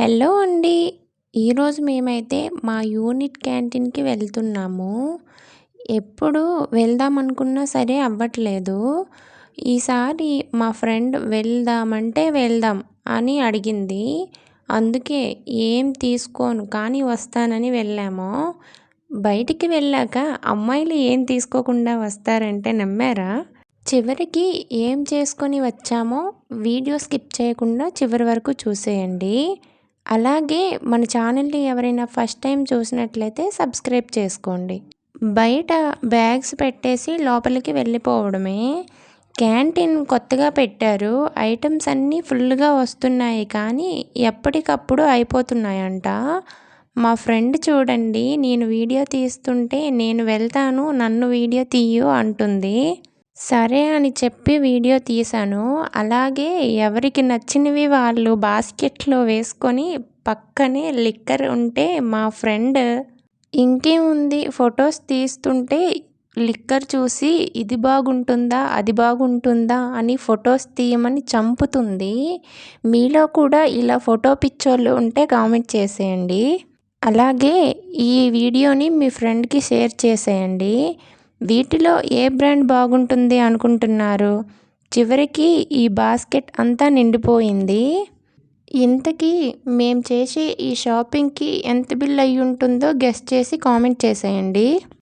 Hello అండి. ఈరోజు మేమైతే మా యూనిట్ క్యాంటీన్కి వెళ్తున్నాము. ఎప్పుడు వెళ్దాం అనుకున్నా సరే అవ్వట్లేదు. ఈసారి మా ఫ్రెండ్ వెళ్దామంటే వెళ్దాం అని అడిగింది. అందుకే ఏం తీసుకోను కానీ వస్తానని వెళ్ళాము. బయటికి వెళ్ళాక అమ్మాయిలు ఏం తీసుకోకుండా వస్తారంటే నమ్మారా? చివరికి ఏం చేసుకొని వచ్చామో వీడియో స్కిప్ చేయకుండా చివరి వరకు చూసేయండి. అలాగే మన ఛానల్ని ఎవరైనా ఫస్ట్ టైం చూసినట్లయితే సబ్స్క్రైబ్ చేసుకోండి. బయట బ్యాగ్స్ పెట్టేసి లోపలికి వెళ్ళిపోవడమే. క్యాంటీన్ కొత్తగా పెట్టారు. ఐటమ్స్ అన్నీ ఫుల్గా వస్తున్నాయి కానీ ఎప్పటికప్పుడు అయిపోతున్నాయంట. మా ఫ్రెండ్ చూడండి నేను వీడియో తీస్తుంటే నేను వెళ్తాను నన్ను వీడియో తీయు అంటుంది. సరే అని చెప్పి వీడియో తీశాను. అలాగే ఎవరికి నచ్చినవి వాళ్ళు బాస్కెట్లో వేసుకొని పక్కనే లిక్కర్ ఉంటే మా ఫ్రెండ్ ఇంకేముంది ఫొటోస్ తీస్తుంటే లిక్కర్ చూసి ఇది బాగుంటుందా అది బాగుంటుందా అని ఫొటోస్ తీయమని చంపుతుంది. మీలో కూడా ఇలా ఫోటో పిక్చర్లు ఉంటే కామెంట్ చేసేయండి. అలాగే ఈ వీడియోని మీ ఫ్రెండ్కి షేర్ చేసేయండి. వీటిలో ఏ బ్రాండ్ బాగుంటుంది అనుకుంటున్నారు? చివరికి ఈ బాస్కెట్ అంతా నిండిపోయింది. ఇంతకీ మేము చేసే ఈ షాపింగ్కి ఎంత బిల్ అయ్యి ఉంటుందో గెస్ట్ చేసి కామెంట్ చేసేయండి.